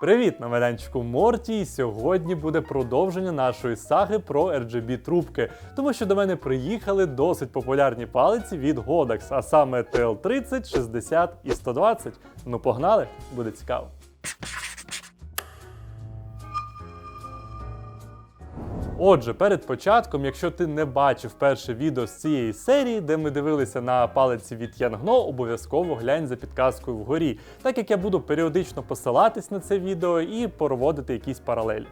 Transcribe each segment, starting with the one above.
Привіт на майданчику Морті. І сьогодні буде продовження нашої саги про RGB трубки, тому що до мене приїхали досить популярні палиці від Godax, а саме TL30, 60 і 120. Ну погнали, буде цікаво. Отже, перед початком, якщо ти не бачив перше відео з цієї серії, де ми дивилися на палиці від Янгно, обов'язково глянь за підказкою вгорі, так як я буду періодично посилатись на це відео і проводити якісь паралелі.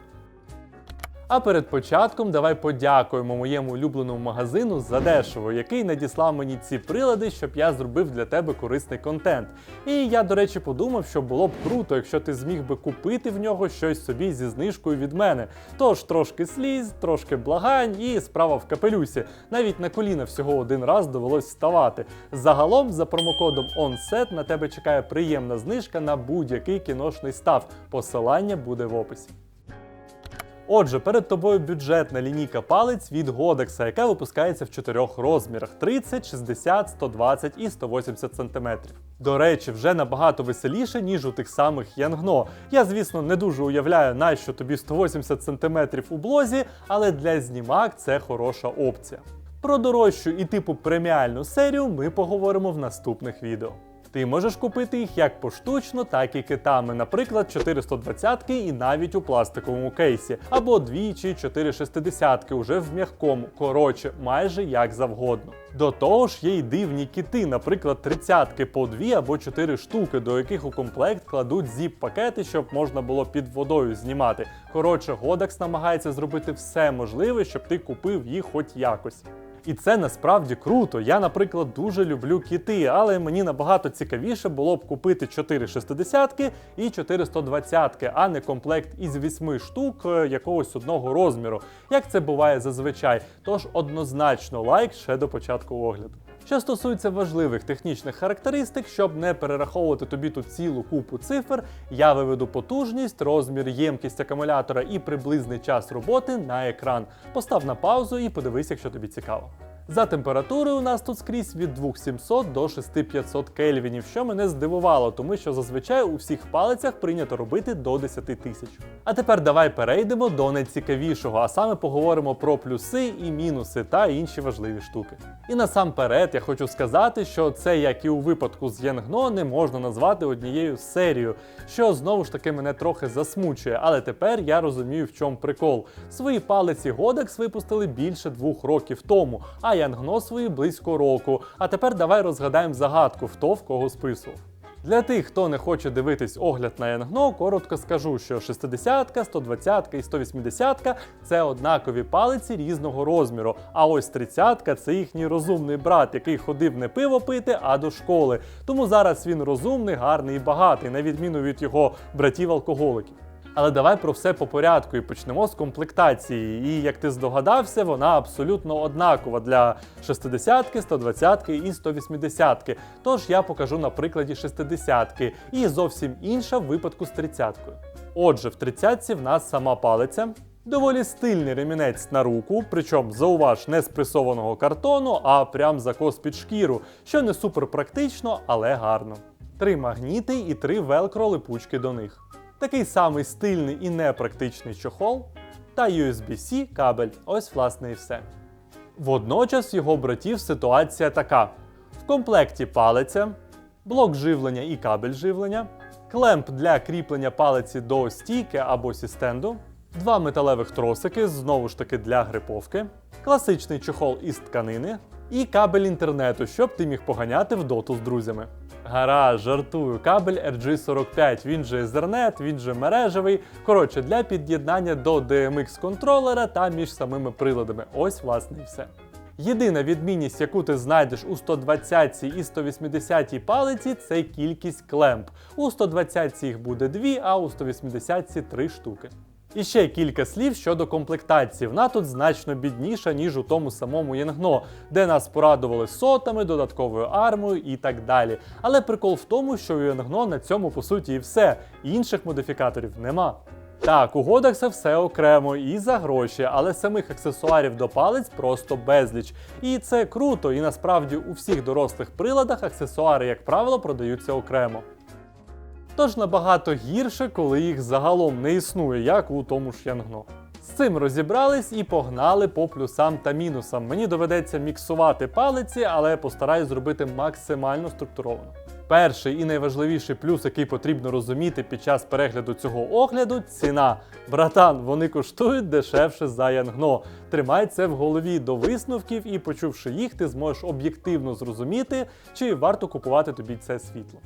А перед початком давай подякуємо моєму улюбленому магазину за дешево, який надіслав мені ці прилади, щоб я зробив для тебе корисний контент. І я, до речі, подумав, що було б круто, якщо ти зміг би купити в нього щось собі зі знижкою від мене. Тож трошки сліз, трошки благань і справа в капелюсі. Навіть на коліна всього один раз довелось вставати. Загалом, за промокодом ONSET на тебе чекає приємна знижка на будь-який кіношний став. Посилання буде в описі. Отже, перед тобою бюджетна лінійка палець від Godex, яка випускається в чотирьох розмірах: 30, 60, 120 і 180 см. До речі, вже набагато веселіше, ніж у тих самих Янгно. Я, звісно, не дуже уявляю, нащо тобі 180 см у блозі, але для знімак це хороша опція. Про дорожчу і типу преміальну серію ми поговоримо в наступних відео. Ти можеш купити їх як поштучно, так і китами, наприклад, 420 і навіть у пластиковому кейсі, або дві чи 460 уже в м'якому. Коротше, майже як завгодно. До того ж, є й дивні кити, наприклад, 30 по 2 або 4 штуки, до яких у комплект кладуть зіп-пакети, щоб можна було під водою знімати. Коротше, Godax намагається зробити все можливе, щоб ти купив їх хоч якось. І це насправді круто. Я, наприклад, дуже люблю кіти, але мені набагато цікавіше було б купити 4 60 і 4 120, а не комплект із 8 штук е, якогось одного розміру, як це буває зазвичай. Тож однозначно лайк ще до початку огляду. Що стосується важливих технічних характеристик, щоб не перераховувати тобі тут цілу купу цифр, я виведу потужність, розмір, ємкість акумулятора і приблизний час роботи на екран. Постав на паузу і подивись, якщо тобі цікаво. За температурою у нас тут скрізь від 2700 до 6500 кельвінів, що мене здивувало, тому що зазвичай у всіх палицях прийнято робити до 10 тисяч. А тепер давай перейдемо до найцікавішого, а саме поговоримо про плюси і мінуси та інші важливі штуки. І насамперед я хочу сказати, що це, як і у випадку з Янгно, не можна назвати однією серією, що знову ж таки мене трохи засмучує, але тепер я розумію, в чому прикол. Свої палиці Godex випустили більше двох років тому, а Янгно свої близько року. А тепер давай розгадаємо загадку, хто в кого списував. Для тих, хто не хоче дивитись огляд на Янгно, коротко скажу, що 60, 120 і 180 це однакові палиці різного розміру. А ось 30 це їхній розумний брат, який ходив не пиво пити, а до школи. Тому зараз він розумний, гарний і багатий, на відміну від його братів-алкоголиків. Але давай про все по порядку і почнемо з комплектації. І як ти здогадався, вона абсолютно однакова для 60-ки, 120-ки і 180-ки. Тож я покажу на прикладі 60-ки. і зовсім інша в випадку з 30-кою. Отже, в 30-ці в нас сама палиця. Доволі стильний ремінець на руку, причому зауваж не з пресованого картону, а прям закос під шкіру, що не супер практично, але гарно. Три магніти і три велкро липучки до них такий самий стильний і непрактичний чохол та USB-C кабель. Ось, власне, і все. Водночас його братів ситуація така: в комплекті палиця, блок живлення і кабель живлення, клемп для кріплення палиці до стійки або сістенду, два металевих тросики, знову ж таки для гриповки, класичний чохол із тканини і кабель інтернету, щоб ти міг поганяти в доту з друзями. Гаразд, жартую, кабель RG45, він же Ethernet, він же мережевий. Коротше, для під'єднання до DMX контролера та між самими приладами. Ось, власне, і все. Єдина відмінність, яку ти знайдеш у 120 і 180 палиці, це кількість клемп. У 120 їх буде 2, а у 180 3 штуки. І ще кілька слів щодо комплектації. Вона тут значно бідніша, ніж у тому самому Янгно, де нас порадували сотами, додатковою армою і так далі. Але прикол в тому, що у Янгно на цьому по суті і все. Інших модифікаторів нема. Так, у Годакса все окремо і за гроші, але самих аксесуарів до палець просто безліч. І це круто, і насправді у всіх дорослих приладах аксесуари, як правило, продаються окремо. Тож набагато гірше, коли їх загалом не існує, як у тому ж Янгно. З цим розібрались і погнали по плюсам та мінусам. Мені доведеться міксувати палиці, але постараюсь зробити максимально структуровано. Перший і найважливіший плюс, який потрібно розуміти під час перегляду цього огляду ціна. Братан, вони коштують дешевше за Янгно. Тримай це в голові до висновків, і почувши їх, ти зможеш об'єктивно зрозуміти, чи варто купувати тобі це світло.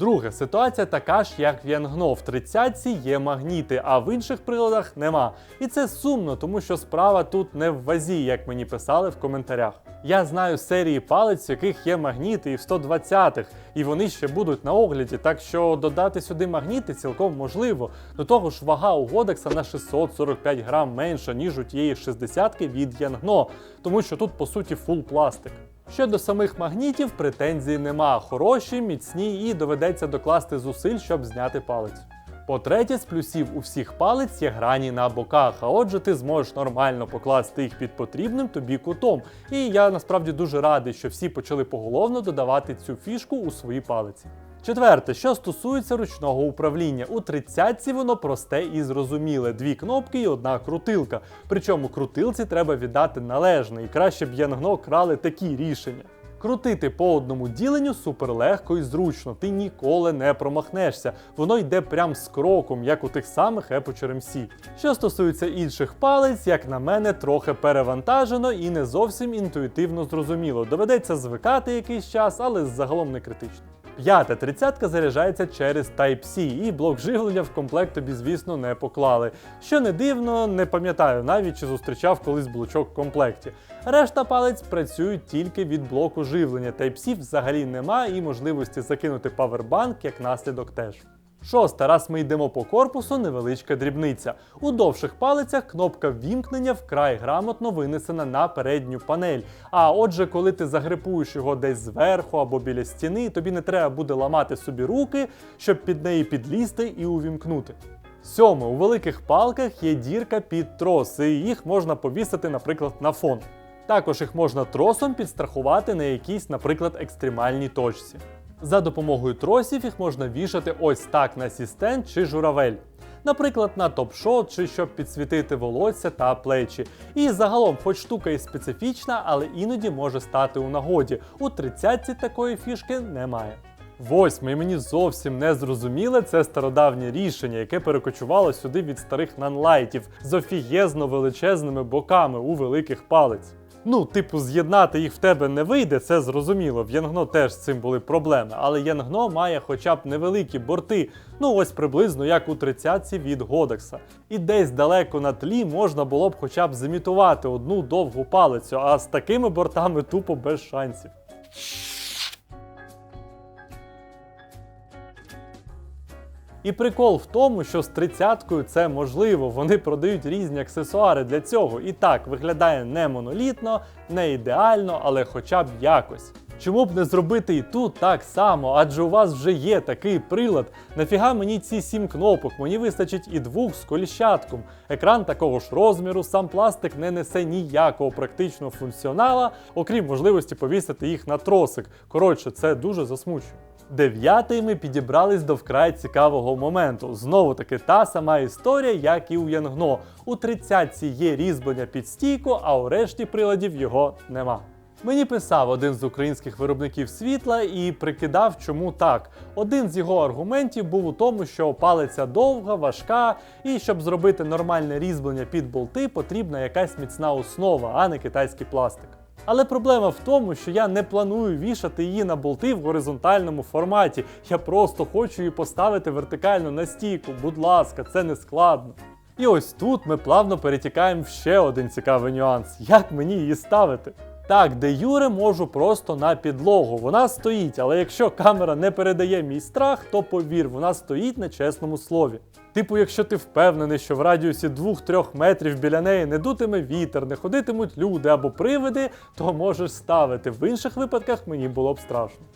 Друге, ситуація така ж, як в Янгно. В 30 є магніти, а в інших приладах нема. І це сумно, тому що справа тут не в вазі, як мені писали в коментарях. Я знаю серії палець, в яких є магніти і в 120-х, і вони ще будуть на огляді, так що додати сюди магніти цілком можливо. До того ж, вага у Годекса на 645 грам менша, ніж у тієї 60-ки від Янгно, тому що тут по суті фул пластик. Щодо самих магнітів, претензій нема. Хороші, міцні і доведеться докласти зусиль, щоб зняти палець. По-третє, з плюсів у всіх палець є грані на боках, а отже, ти зможеш нормально покласти їх під потрібним тобі кутом. І я насправді дуже радий, що всі почали поголовно додавати цю фішку у свої палиці. Четверте, що стосується ручного управління, у 30-ці воно просте і зрозуміле: дві кнопки і одна крутилка. Причому крутилці треба віддати належне, і краще б Янгно крали такі рішення. Крутити по одному діленню супер легко і зручно, ти ніколи не промахнешся. Воно йде прям з кроком, як у тих самих Apple MC. Що стосується інших палець, як на мене, трохи перевантажено і не зовсім інтуїтивно зрозуміло. Доведеться звикати якийсь час, але загалом не критично. П'ята тридцятка заряджається через Type-C, і блок живлення в комплект тобі, звісно, не поклали. Що не дивно, не пам'ятаю навіть чи зустрічав колись блочок в комплекті. Решта палець працюють тільки від блоку живлення. Type-C взагалі нема і можливості закинути павербанк як наслідок теж. Шоста, раз ми йдемо по корпусу, невеличка дрібниця. У довших палицях кнопка вімкнення вкрай грамотно винесена на передню панель. А отже, коли ти загрипуєш його десь зверху або біля стіни, тобі не треба буде ламати собі руки, щоб під неї підлізти і увімкнути. Сьоме, у великих палках є дірка під трос, і їх можна повісити, наприклад, на фон. Також їх можна тросом підстрахувати на якійсь, наприклад, екстремальній точці. За допомогою тросів їх можна вішати ось так на сістен чи журавель. Наприклад, на топ-шот чи щоб підсвітити волосся та плечі. І загалом, хоч штука і специфічна, але іноді може стати у нагоді. У 30-ці такої фішки немає. Восьме, мені зовсім не зрозуміле це стародавнє рішення, яке перекочувало сюди від старих нанлайтів з офігезно величезними боками у великих палець. Ну, типу, з'єднати їх в тебе не вийде, це зрозуміло. В Янгно теж з цим були проблеми, але Янгно має хоча б невеликі борти, ну ось приблизно як у 30-ці від Годекса. І десь далеко на тлі можна було б хоча б зімітувати одну довгу палицю, а з такими бортами тупо без шансів. І прикол в тому, що з 30-кою це можливо, вони продають різні аксесуари для цього. І так виглядає не монолітно, не ідеально, але хоча б якось. Чому б не зробити і тут так само, адже у вас вже є такий прилад. Нафіга мені ці сім кнопок, мені вистачить і двох з коліщатком. Екран такого ж розміру, сам пластик не несе ніякого практичного функціонала, окрім можливості повісити їх на тросик. Коротше, це дуже засмучує. Дев'ятий ми підібрались до вкрай цікавого моменту. Знову таки та сама історія, як і у Янгно. У 30-ці є різьблення під стійку, а у решті приладів його нема. Мені писав один з українських виробників світла і прикидав, чому так. Один з його аргументів був у тому, що палиця довга, важка, і щоб зробити нормальне різьблення під болти, потрібна якась міцна основа, а не китайський пластик. Але проблема в тому, що я не планую вішати її на болти в горизонтальному форматі. Я просто хочу її поставити вертикально на стійку. Будь ласка, це не складно. І ось тут ми плавно перетікаємо в ще один цікавий нюанс: як мені її ставити. Так, де Юре можу просто на підлогу. Вона стоїть, але якщо камера не передає мій страх, то повір, вона стоїть на чесному слові. Типу, якщо ти впевнений, що в радіусі 2-3 метрів біля неї не дутиме вітер, не ходитимуть люди або привиди, то можеш ставити. В інших випадках мені було б страшно.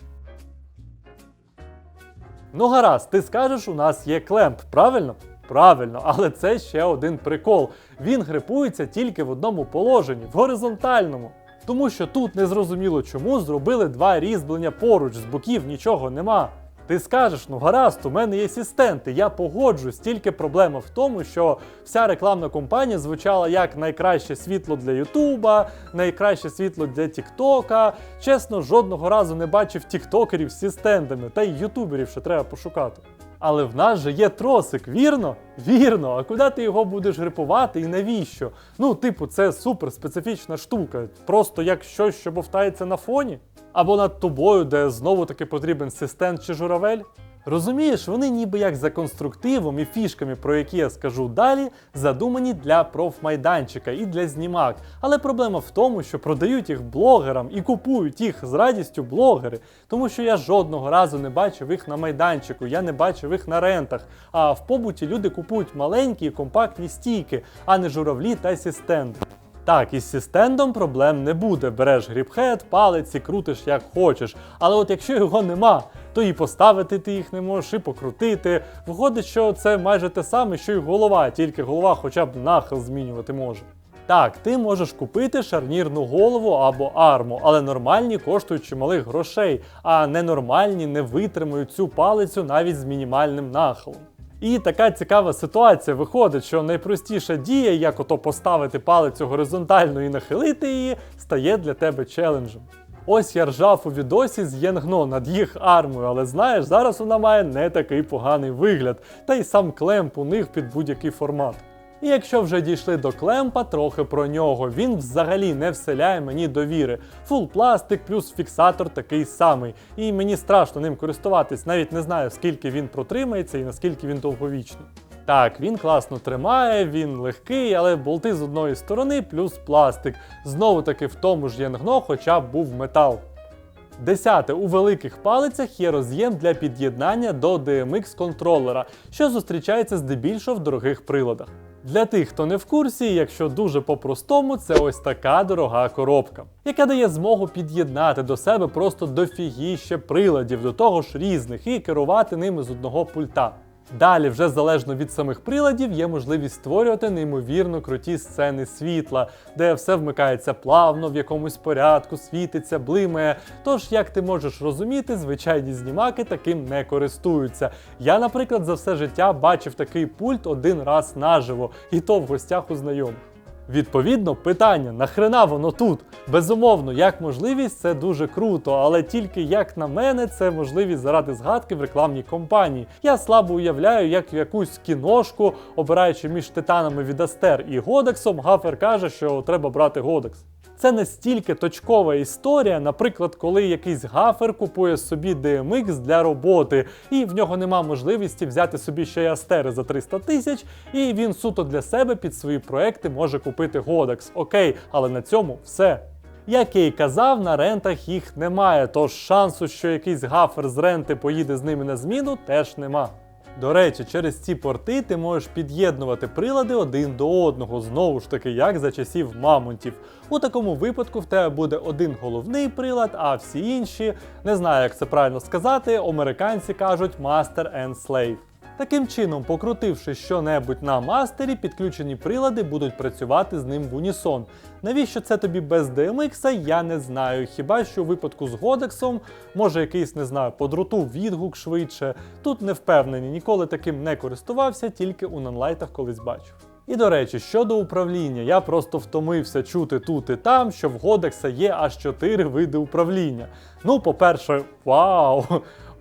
Ну гаразд, ти скажеш, у нас є клемп, правильно? Правильно, але це ще один прикол. Він грипується тільки в одному положенні, в горизонтальному. Тому що тут незрозуміло чому зробили два різьблення поруч, з боків нічого нема. Ти скажеш, ну гаразд, у мене є асистенти, я погоджуюсь. Тільки проблема в тому, що вся рекламна кампанія звучала як найкраще світло для Ютуба, найкраще світло для Тіктока. Чесно, жодного разу не бачив тіктокерів з асистентами, та й ютуберів ще треба пошукати. Але в нас же є тросик, вірно? Вірно. А куди ти його будеш грипувати і навіщо? Ну, типу, це супер специфічна штука. Просто як щось, що бовтається на фоні. Або над тобою, де знову таки потрібен асистент чи журавель. Розумієш, вони ніби як за конструктивом і фішками, про які я скажу далі, задумані для профмайданчика і для знімак. Але проблема в тому, що продають їх блогерам і купують їх з радістю блогери, тому що я жодного разу не бачив їх на майданчику, я не бачив їх на рентах. А в побуті люди купують маленькі і компактні стійки, а не журавлі та асистенти. Так, із сістендом проблем не буде. Береш гріпхед, палець і крутиш як хочеш. Але от якщо його нема, то і поставити ти їх не можеш, і покрутити. Виходить, що це майже те саме, що й голова, тільки голова хоча б нахил змінювати може. Так, ти можеш купити шарнірну голову або арму, але нормальні коштують чималих грошей, а ненормальні не витримують цю палицю навіть з мінімальним нахилом. І така цікава ситуація виходить, що найпростіша дія, як ото поставити палицю горизонтально і нахилити її, стає для тебе челенджем. Ось я ржав у відосі з Єнгно над їх армою, але знаєш, зараз вона має не такий поганий вигляд, та й сам клемп у них під будь-який формат. І якщо вже дійшли до клемпа, трохи про нього. Він взагалі не вселяє мені довіри. Фул пластик плюс фіксатор такий самий. І мені страшно ним користуватись, навіть не знаю, скільки він протримається і наскільки він довговічний. Так, він класно тримає, він легкий, але болти з одної сторони плюс пластик. Знову таки в тому ж Янгно, хоча б був метал. Десяте, у великих палицях є роз'єм для під'єднання до DMX контролера, що зустрічається здебільшого в дорогих приладах. Для тих, хто не в курсі, якщо дуже по-простому, це ось така дорога коробка, яка дає змогу під'єднати до себе просто дофігіще приладів, до того ж різних, і керувати ними з одного пульта. Далі, вже залежно від самих приладів, є можливість створювати неймовірно круті сцени світла, де все вмикається плавно, в якомусь порядку, світиться, блимає. Тож, як ти можеш розуміти, звичайні знімаки таким не користуються. Я, наприклад, за все життя бачив такий пульт один раз наживо, і то в гостях у знайомих. Відповідно, питання, нахрена воно тут? Безумовно, як можливість, це дуже круто, але тільки як на мене, це можливість заради згадки в рекламній кампанії. Я слабо уявляю, як в якусь кіношку, обираючи між титанами від Астер і Годексом, гафер каже, що треба брати Годекс. Це настільки точкова історія, наприклад, коли якийсь гафер купує собі DMX для роботи, і в нього нема можливості взяти собі ще й Астери за 300 тисяч, і він суто для себе під свої проекти може купити Годекс. Окей, але на цьому все. Як я й казав, на рентах їх немає, тож шансу, що якийсь гафер з ренти поїде з ними на зміну, теж нема. До речі, через ці порти ти можеш під'єднувати прилади один до одного, знову ж таки, як за часів мамонтів. У такому випадку в тебе буде один головний прилад, а всі інші, не знаю, як це правильно сказати, американці кажуть Master and Slave. Таким чином, покрутивши що-небудь на мастері, підключені прилади будуть працювати з ним в унісон. Навіщо це тобі без DMX, я не знаю. Хіба що у випадку з Годексом, може якийсь, не знаю, по дроту відгук швидше. Тут не впевнені, ніколи таким не користувався, тільки у нанлайтах колись бачив. І до речі, щодо управління, я просто втомився чути тут і там, що в Годекса є аж 4 види управління. Ну, по-перше, вау!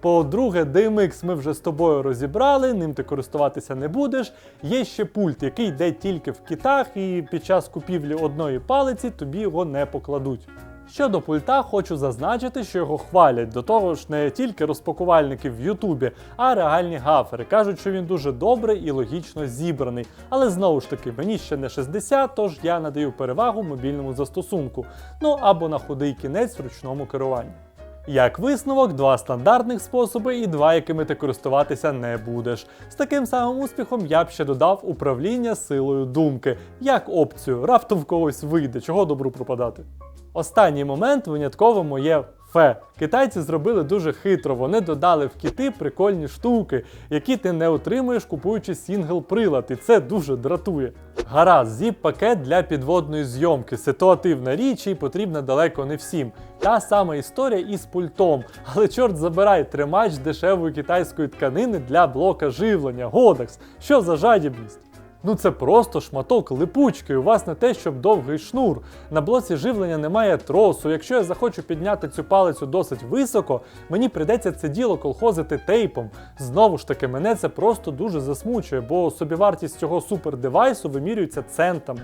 По-друге, DMX ми вже з тобою розібрали, ним ти користуватися не будеш. Є ще пульт, який йде тільки в китах, і під час купівлі одної палиці тобі його не покладуть. Щодо пульта, хочу зазначити, що його хвалять до того ж не тільки розпакувальники в Ютубі, а реальні гафери. Кажуть, що він дуже добрий і логічно зібраний. Але знову ж таки, мені ще не 60, тож я надаю перевагу мобільному застосунку. Ну або на худий кінець в ручному керуванню. Як висновок, два стандартних способи і два, якими ти користуватися не будеш. З таким самим успіхом я б ще додав управління силою думки, як опцію, раптом в когось вийде, чого добру пропадати. Останній момент винятково моє Фе, китайці зробили дуже хитро. Вони додали в кіти прикольні штуки, які ти не отримуєш, купуючи сінгл-прилад, і це дуже дратує. Гаразд, зіп-пакет для підводної зйомки. Ситуативна річ і потрібна далеко не всім. Та сама історія із пультом. Але чорт забирай, тримач дешевої китайської тканини для блока живлення. Годекс. Що за жадібність? Ну це просто шматок липучки. У вас не те, щоб довгий шнур. На блоці живлення немає тросу. Якщо я захочу підняти цю палицю досить високо, мені прийдеться це діло колхозити тейпом. Знову ж таки, мене це просто дуже засмучує, бо собівартість цього супердевайсу вимірюється центами.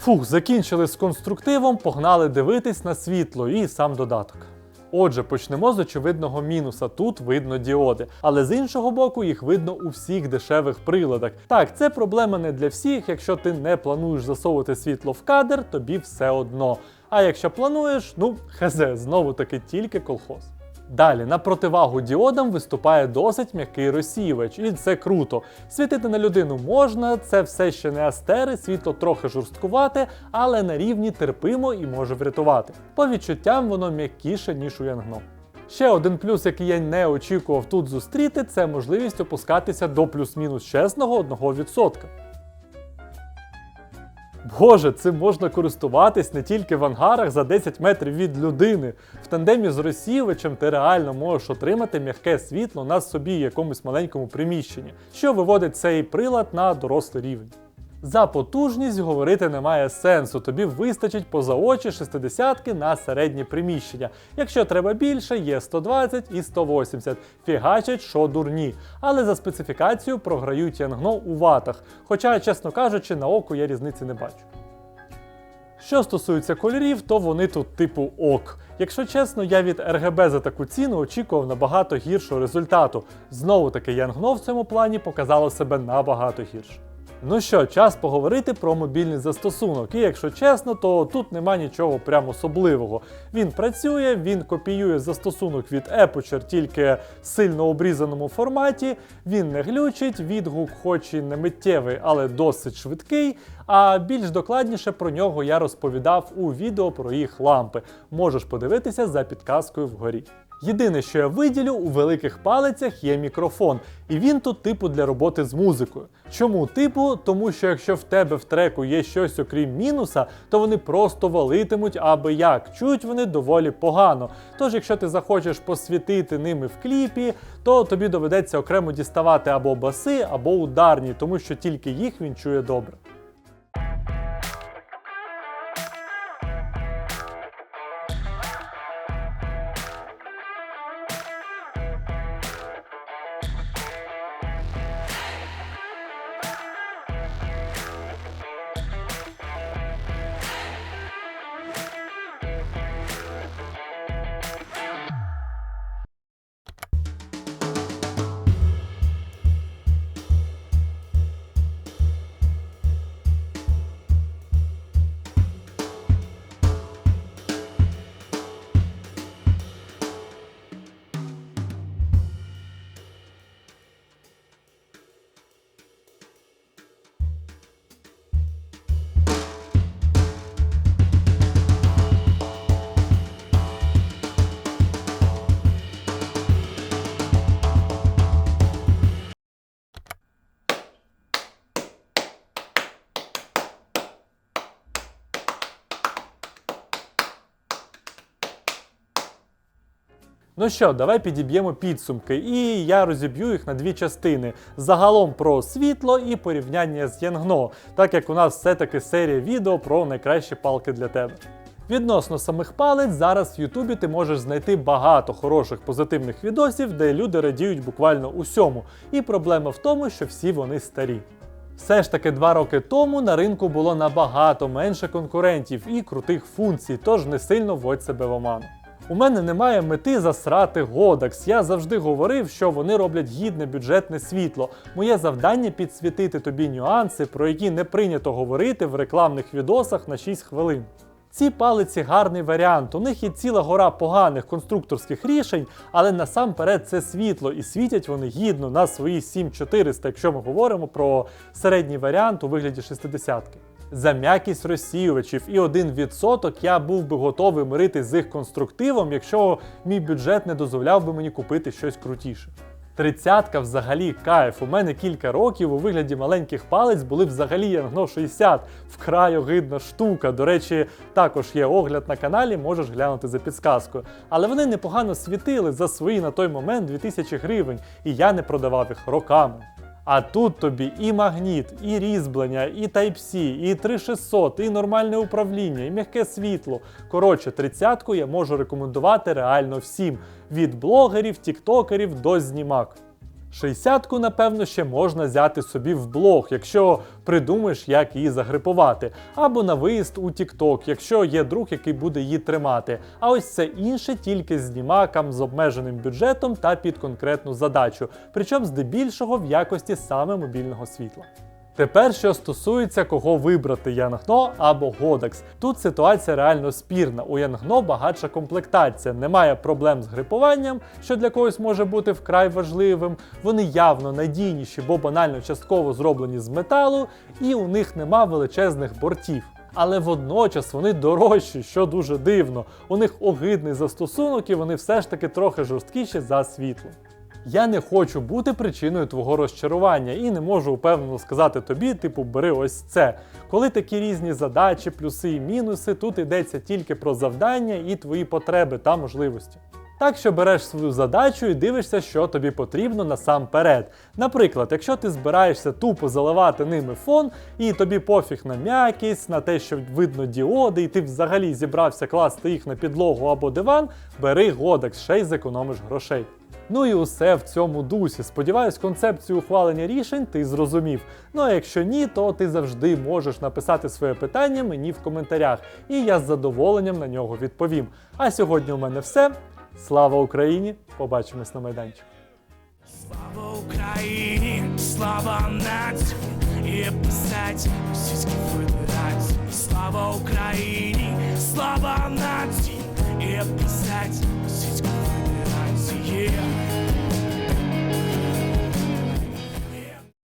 Фух, закінчили з конструктивом, погнали дивитись на світло і сам додаток. Отже, почнемо з очевидного мінуса. Тут видно діоди, але з іншого боку, їх видно у всіх дешевих приладах. Так, це проблема не для всіх. Якщо ти не плануєш засовувати світло в кадр, тобі все одно. А якщо плануєш, ну хазе, знову таки тільки колхоз. Далі на противагу діодам виступає досить м'який розсіювач, і це круто. Світити на людину можна, це все ще не астери, світло трохи жорсткувате, але на рівні терпимо і може врятувати. По відчуттям воно м'якіше, ніж у Янгно. Ще один плюс, який я не очікував тут зустріти, це можливість опускатися до плюс-мінус чесного 1%. Боже, цим можна користуватись не тільки в ангарах за 10 метрів від людини. В тандемі з розсіювачем ти реально можеш отримати м'яке світло на собі якомусь маленькому приміщенні, що виводить цей прилад на дорослий рівень. За потужність говорити немає сенсу, тобі вистачить поза очі 60 на середнє приміщення. Якщо треба більше, є 120 і 180. Фігачать, що дурні. Але за специфікацію програють Янгно у ватах. Хоча, чесно кажучи, на око я різниці не бачу. Що стосується кольорів, то вони тут типу ок. Якщо чесно, я від RGB за таку ціну очікував набагато гіршого результату. Знову таки, Янгно в цьому плані показало себе набагато гірше. Ну що, час поговорити про мобільний застосунок. І якщо чесно, то тут нема нічого прям особливого. Він працює, він копіює застосунок від Aperture тільки в сильно обрізаному форматі. Він не глючить, відгук, хоч і не миттєвий, але досить швидкий. А більш докладніше про нього я розповідав у відео про їх лампи. Можеш подивитися за підказкою вгорі. Єдине, що я виділю, у великих палицях є мікрофон, і він тут типу для роботи з музикою. Чому типу? Тому що якщо в тебе в треку є щось окрім мінуса, то вони просто валитимуть аби як. Чують вони доволі погано. Тож, якщо ти захочеш посвітити ними в кліпі, то тобі доведеться окремо діставати або баси, або ударні, тому що тільки їх він чує добре. Ну що, давай підіб'ємо підсумки, і я розіб'ю їх на дві частини: загалом про світло і порівняння з Янгно, так як у нас все-таки серія відео про найкращі палки для тебе. Відносно самих палець, зараз в Ютубі ти можеш знайти багато хороших позитивних відосів, де люди радіють буквально усьому. І проблема в тому, що всі вони старі. Все ж таки, два роки тому на ринку було набагато менше конкурентів і крутих функцій, тож не сильно вводь себе в оману. У мене немає мети засрати Godax. Я завжди говорив, що вони роблять гідне бюджетне світло. Моє завдання підсвітити тобі нюанси, про які не прийнято говорити в рекламних відосах на 6 хвилин. Ці палиці гарний варіант. У них є ціла гора поганих конструкторських рішень, але насамперед це світло, і світять вони гідно на свої 7400, якщо ми говоримо про середній варіант у вигляді 60-ки. За м'якість розсіювачів і 1% я був би готовий миритись з їх конструктивом, якщо мій бюджет не дозволяв би мені купити щось крутіше. Тридцятка взагалі кайф. У мене кілька років у вигляді маленьких палець були взагалі Янгно 60. Вкрай огидна штука. До речі, також є огляд на каналі, можеш глянути за підсказкою. Але вони непогано світили за свої на той момент 2000 гривень, і я не продавав їх роками. А тут тобі і магніт, і різьблення, і Type-C, і 3600, і нормальне управління, і м'яке світло. Коротше, тридцятку я можу рекомендувати реально всім: від блогерів, тіктокерів до знімак. 60-ку, напевно, ще можна взяти собі в блог, якщо придумаєш, як її загрипувати, або на виїзд у TikTok, якщо є друг, який буде її тримати. А ось це інше тільки знімакам з обмеженим бюджетом та під конкретну задачу, причому здебільшого в якості саме мобільного світла. Тепер, що стосується кого вибрати Янгно або Godex. Тут ситуація реально спірна. У Янгно багатша комплектація, немає проблем з грипуванням, що для когось може бути вкрай важливим. Вони явно надійніші, бо банально частково зроблені з металу, і у них нема величезних бортів. Але водночас вони дорожчі, що дуже дивно. У них огидний застосунок, і вони все ж таки трохи жорсткіші за світло. Я не хочу бути причиною твого розчарування і не можу упевнено сказати тобі, типу, бери ось це. Коли такі різні задачі, плюси і мінуси, тут йдеться тільки про завдання і твої потреби та можливості. Так що береш свою задачу і дивишся, що тобі потрібно насамперед. Наприклад, якщо ти збираєшся тупо заливати ними фон, і тобі пофіг на м'якість, на те, що видно діоди, і ти взагалі зібрався класти їх на підлогу або диван, бери Godex, ще й зекономиш грошей. Ну і усе в цьому дусі. Сподіваюсь, концепцію ухвалення рішень ти зрозумів. Ну а якщо ні, то ти завжди можеш написати своє питання мені в коментарях, і я з задоволенням на нього відповім. А сьогодні у мене все. Слава Україні! Побачимось на майданчику. Слава Україні, слава нації, і писать Російській Федерації. Слава Україні, слава нації, і писать Російській Федерації.